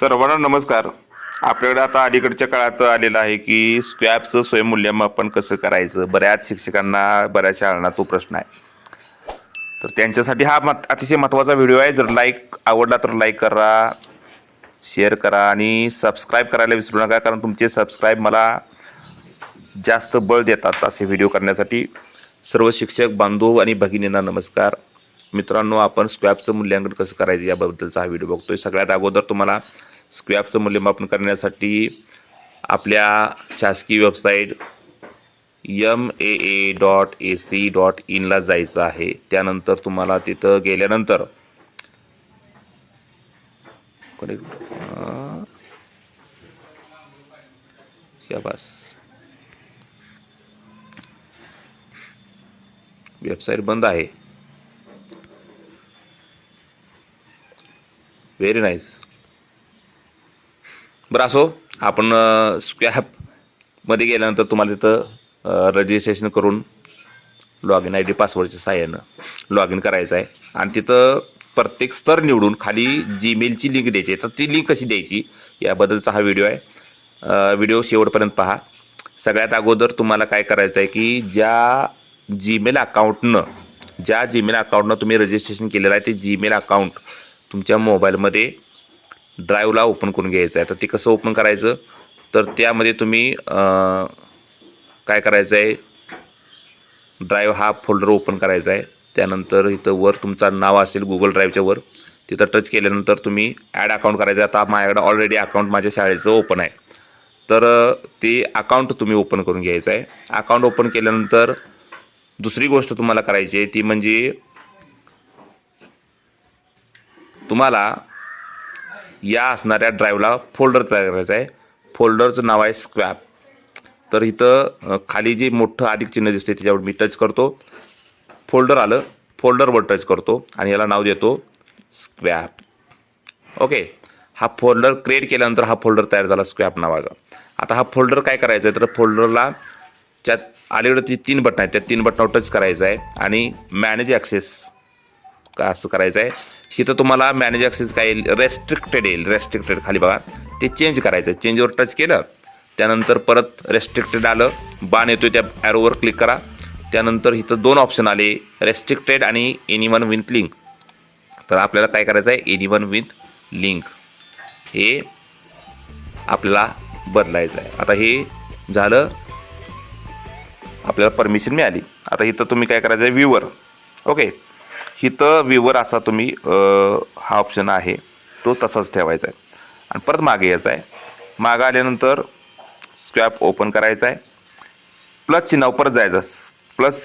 सर्वांना नमस्कार. आपल्याकडे आता अलीकडच्या काळात आलेलं आहे की स्क्वॅबचं स्वयंमूल्यमापन कसं करायचं? बऱ्याच शिक्षकांना बऱ्याच शाळांना तो प्रश्न आहे. तर त्यांच्यासाठी हा मत अतिशय महत्त्वाचा व्हिडिओ आहे. जर लाईक आवडला तर लाईक करा शेअर करा आणि सबस्क्राईब करायला विसरू नका. कारण तुमचे सबस्क्राईब मला जास्त बळ देतात असे व्हिडिओ करण्यासाठी. सर्व शिक्षक बांधव आणि भगिनींना नमस्कार. मित्रांनो आपण स्क्वॅबचं मूल्यांकन कसं करायचं याबद्दलचा हा व्हिडिओ बघतोय. सगळ्यात अगोदर तुम्हाला स्क्वॅबचं मूल्यमापन करण्यासाठी आपल्या शासकीय website M A A dot A C dot इनला जायचं आहे. त्यानंतर तुम्हाला तिथं गेल्यानंतर शाबास. वेबसाईट बंद आहे. व्हेरी नाईस बरं असो आपण स्क्वॅपमध्ये गेल्यानंतर तुम्हाला तिथं रजिस्ट्रेशन करून लॉग इन आय डी पासवर्डच्या साह्यानं लॉग इन करायचं आहे. आणि तिथं प्रत्येक स्तर निवडून खाली जीमेलची लिंक द्यायची आहे. तर ती लिंक कशी द्यायची? याबद्दलचा हा व्हिडिओ आहे. व्हिडिओ शेवटपर्यंत पहा. सगळ्यात अगोदर तुम्हाला काय करायचं आहे की ज्या जीमेल अकाउंटनं ज्या जीमेल अकाउंटनं तुम्ही रजिस्ट्रेशन केलेलं आहे ते जीमेल अकाउंट तुमच्या मोबाईलमध्ये ड्राईव्हला ओपन करून घ्यायचं आहे. तर ते कसं ओपन करायचं? तर त्यामध्ये तुम्ही काय करायचं आहे? ड्राईव्ह हा फोल्डर ओपन करायचा आहे. त्यानंतर इथं वर तुमचं नाव असेल गुगल ड्राईव्हच्या वर. तिथं टच केल्यानंतर तुम्ही ॲड अकाउंट करायचं आहे. आता माझ्याकडे ऑलरेडी अकाउंट माझ्या शाळेचं ओपन आहे. तर ते अकाउंट तुम्ही ओपन करून घ्यायचं आहे. अकाउंट ओपन केल्यानंतर दुसरी गोष्ट तुम्हाला करायची आहे ती म्हणजे तुम्हाला या असणाऱ्या ड्राईव्हला फोल्डर तयार करायचा आहे. फोल्डरचं नाव आहे स्क्वॅप तर इथं खाली जे मोठं अधिक चिन्ह दिसते त्याच्यावर मी टच करतो. फोल्डर आलं फोल्डरवर टच करतो आणि याला नाव देतो स्क्वॅप ओके हा फोल्डर क्रिएट केल्यानंतर हा फोल्डर तयार झाला स्क्वॅप नावाचा. आता हा फोल्डर काय करायचा आहे? तर फोल्डरला त्यात अलीकडे ती तीन बटन आहेत. त्या तीन बटनावर टच करायचं आहे आणि मॅनेज ॲक्सेस का असं करायचं आहे. इथं तुम्हाला मॅनेज ॲक्सेस काय येईल रेस्ट्रिक्टेड येईल. रेस्ट्रिक्टेड खाली बघा. ते चेंज करायचं. आहे चेंजवर टच केलं. त्यानंतर परत रेस्ट्रिक्टेड आलं. बाण येतो त्या ॲरोवर क्लिक करा. त्यानंतर इथं दोन ऑप्शन आले. रेस्ट्रिक्टेड आणि एनी वन विथ लिंक तर आपल्याला काय करायचं आहे? एनी वन विथ लिंक हे आपल्याला बदलायचं आहे. आता हे झालं. आपल्याला परमिशन मिळाली. आता इथं तुम्ही काय करायचं आहे? व्ह्यूवर ओके इथं विवर असा तुम्ही हा ऑप्शन आहे. तो तसाच ठेवायचा आहे. आणि परत मागे यायचा आहे. मागं आल्यानंतर स्क्रॅप ओपन करायचा आहे. प्लस चिन्हावर परत जायचं. प्लस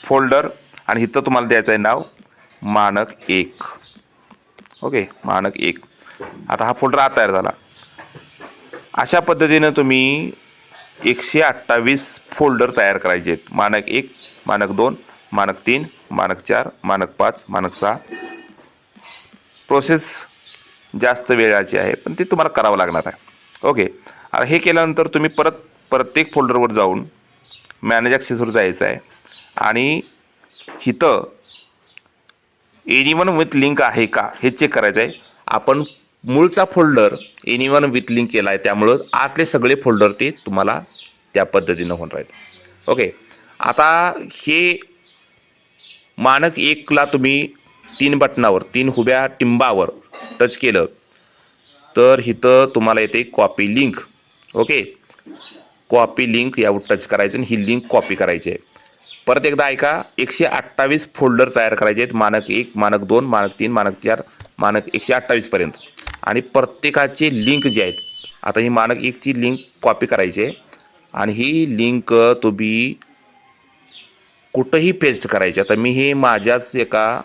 फोल्डर आणि इथं तुम्हाला द्यायचं आहे नाव मानक एक. ओके मानक एक. आता हा फोल्डर आत तयार झाला. अशा पद्धतीनं तुम्ही एकशे अठ्ठावीस फोल्डर तयार करायचे आहेत. मानक एक मानक दोन मानक तीन मानक चार मानक पाच मानक सहा. प्रोसेस जास्त वेळाची आहे पण ती तुम्हाला करावं लागणार आहे. ओके आता हे केल्यानंतर तुम्ही परत प्रत्येक फोल्डरवर जाऊन मॅनेज ॲक्सेसवर जायचं आहे. आणि इथं एनी वन विथ लिंक आहे का हे चेक करायचं आहे. आपण मूळचा folder anyone with link केला आहे त्यामुळं आतले सगळे फोल्डर ते तुम्हाला त्या पद्धतीनं होऊन राहील. ओके आता हे मानक एकला तुम्ही तीन बटनावर तीन हुब्या टिंबावर टच केलं तर इथं तुम्हाला येते copy link okay copy link यावर टच करायचं आणि ही लिंक कॉपी करायची आहे. परत एकदा ऐका एकशे अठ्ठावीस फोल्डर तयार करायचे आहेत मानक एक मानक दोन मानक तीन मानक चार मानक एकशे अठ्ठावीसपर्यंत आणि प्रत्येकाचे लिंक जे आहेत आता ही मानक एकची लिंक कॉपी करायची आहे. आणि ही लिंक तुम्ही कुठंही पेस्ट करायची आता मी हे माझ्याच एका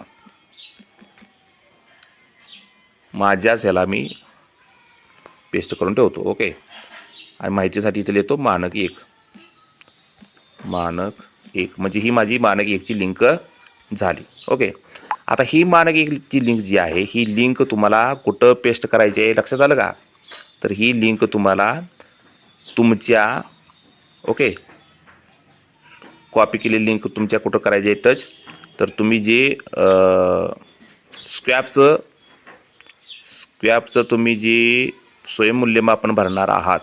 माझ्याच ह्याला मी पेस्ट करून ठेवतो ओके आणि माहितीसाठी इथे लिहितो मानक एक. मानक एक म्हणजे ही माझी मानक एकची लिंक झाली ओके आता ही मानक एकची लिंक जी आहे ही लिंक तुम्हाला कुठं पेस्ट करायची आहे लक्षात आलं का? तर ही लिंक तुम्हाला तुमच्या ओके कॉपी केलेली लिंक तुमच्या कुठं करायची आहे टच तर तुम्ही जे स्क्रॅपचं स्क्रॅपचं तुम्ही जे स्वयंमूल्यमापन भरणार आहात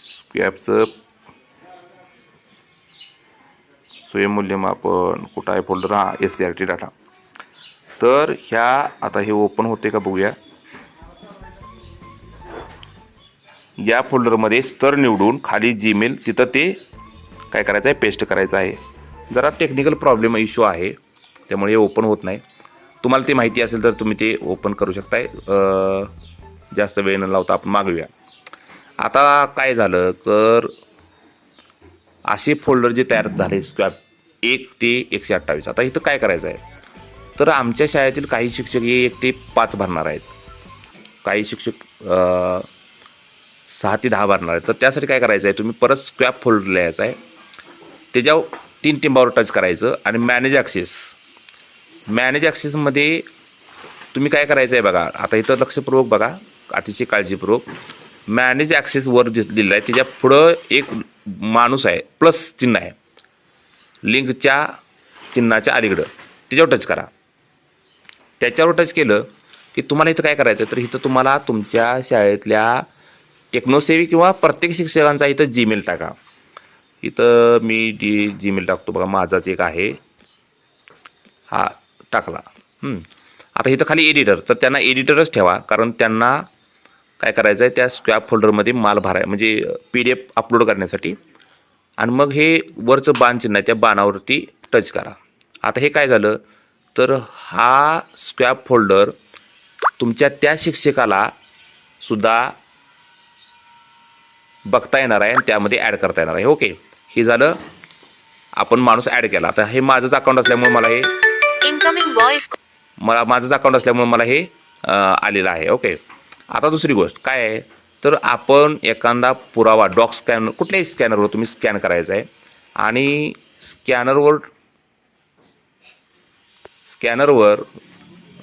स्क्रॅपचं स्वयंमूल्यमापन कुठं आहे? फोल्डर हा S C R T data तर ह्या आता हे ओपन होते का? बघूया. या फोल्डरमध्ये स्तर निवडून खाली जीमेल तिथं ते काय करायचं आहे पेस्ट करायचं आहे. जरा टेक्निकल प्रॉब्लेम इश्यू आहे त्यामुळे हे ओपन होत नाही. तुम्हाला ते माहिती असेल तर तुम्ही ते ओपन करू शकताय. जास्त वेळ न लावता आपण मागूया. आता काय झालं तर असे फोल्डर जे तयार झाले स्क्वॅप एक ते एकशे अठ्ठावीस. आता इथं काय करायचं आहे? तर आमच्या शाळेतील काही शिक्षक हे एक ते पाच भरणार आहेत. काही शिक्षक सहा ते दहा भरणार आहे तर त्यासाठी काय करायचं आहे तुम्ही परत स्क्वॅप फोल्डर लिहायचा आहे. त्याच्यावर तीन टिंबावर टच करायचं आणि मॅनेज ॲक्सेस मॅनेज ॲक्सेसमध्ये तुम्ही काय करायचं आहे बघा आता इथं लक्षपूर्वक बघा अतिशय काळजीपूर्वक. मॅनेज ॲक्सेस वर जे दिलेलं आहे त्याच्या पुढं एक माणूस आहे प्लस चिन्ह आहे. लिंकच्या चिन्हाच्या अलीकडं. त्याच्यावर टच करा. त्याच्यावर टच केलं की तुम्हाला इथं काय करायचं आहे तर इथं तुम्हाला तुमच्या शाळेतल्या टेक्नोसेवी किंवा प्रत्येक शिक्षकांचा इथं जीमेल टाका. इथं मी डी जीमेल टाकतो बघा माझाच एक आहे. हा टाकला. आता इथं खाली एडिटर तर त्यांना एडिटरच ठेवा कारण त्यांना काय करायचं आहे त्या स्क्रॅप फोल्डरमध्ये माल भराय म्हणजे पी डी एफ अपलोड करण्यासाठी. आणि मग हे वरचं बाण चिन्ह आहे त्या बाणावरती टच करा. आता हे काय झालं? तर हा स्क्रॅप फोल्डर तुमच्या त्या शिक्षकाला सुद्धा बघता येणार आहे आणि त्यामध्ये ॲड करता येणार आहे. ओके हे झालं. आपण माणूस ॲड केला. आता हे माझंच अकाउंट असल्यामुळे मला हे voice. मला माझंच अकाउंट असल्यामुळे मला हे आलेलं आहे. ओके आता दुसरी गोष्ट काय आहे? तर आपण एखादा पुरावा डॉक स्कॅन कुठल्याही स्कॅनरवर तुम्ही स्कॅन करायचा आहे. आणि स्कॅनरवर स्कॅनरवर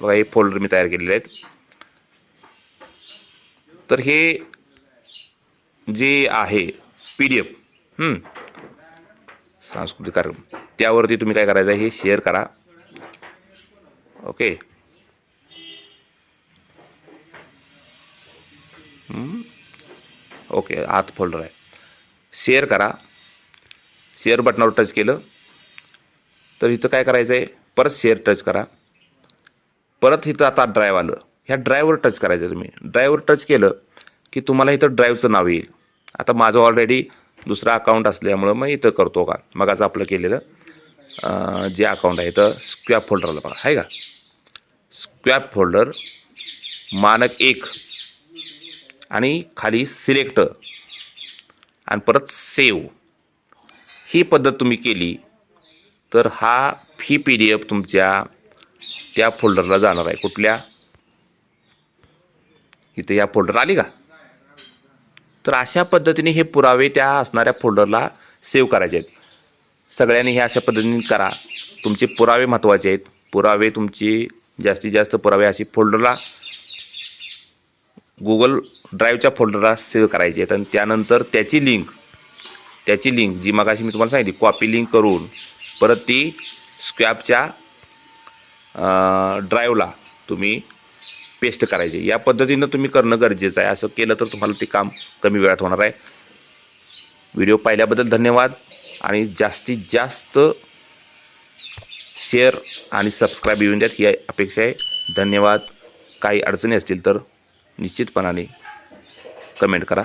बघा हे फोल्डर मी तयार केलेले आहेत. तर हे जे आहे पी डी एफ सांस्कृतिक कार्यक्रम त्यावरती तुम्ही काय करायचं आहे हे शेअर करा. ओके ओके आत फोल्डर आहे. शेअर करा. शेअर बटनावर टच केलं तर इथं काय करायचं आहे? परत शेअर टच करा. परत इथं आता ड्राईव्ह आलं. ह्या ड्रायवर टच करायचं आहे तुम्ही. ड्रायवर टच केलं की तुम्हाला इथं ड्राईव्हचं नाव येईल. आता माझं ऑलरेडी दुसरा अकाउंट असल्यामुळं मग इथं करतो का? मगाचं आपलं केलेलं जे अकाउंट आहे तर स्क्वॅप फोल्डरला बघा. आहे का? स्क्वॅप फोल्डर मानक एक आणि खाली सिलेक्ट आणि परत सेव ही पद्धत तुम्ही केली तर हा फी पी डी एफ तुमच्या त्या फोल्डरला जाणार आहे. कुठल्या? इथे या फोल्डर आली का? तर अशा पद्धतीने हे पुरावे त्या असणाऱ्या फोल्डरला सेव्ह करायचे आहेत. सगळ्यांनी हे अशा पद्धतीने करा. तुमचे पुरावे महत्त्वाचे आहेत. पुरावे तुमची जास्तीत जास्त पुरावे अशी फोल्डरला गुगल ड्राईव्हच्या फोल्डरला सेव्ह करायचे आहेत. आणि त्यानंतर त्याची लिंक त्याची लिंक जी मगाशी मी तुम्हाला सांगितली कॉपी लिंक करून परत ती स्क्रॅपच्या ड्राईव्हला तुम्ही पेस्ट करायचे. या पद्धतीनं तुम्ही करणं गरजेचं आहे. असं केलं तर तुम्हाला ते काम कमी वेळात होणार आहे. व्हिडिओ पाहिल्याबद्दल धन्यवाद आणि जास्तीत जास्त शेअर आणि सबस्क्राईब येऊन द्यात. ही अपेक्षा आहे. धन्यवाद. काही अडचणी असतील तर निश्चितपणाने कमेंट करा.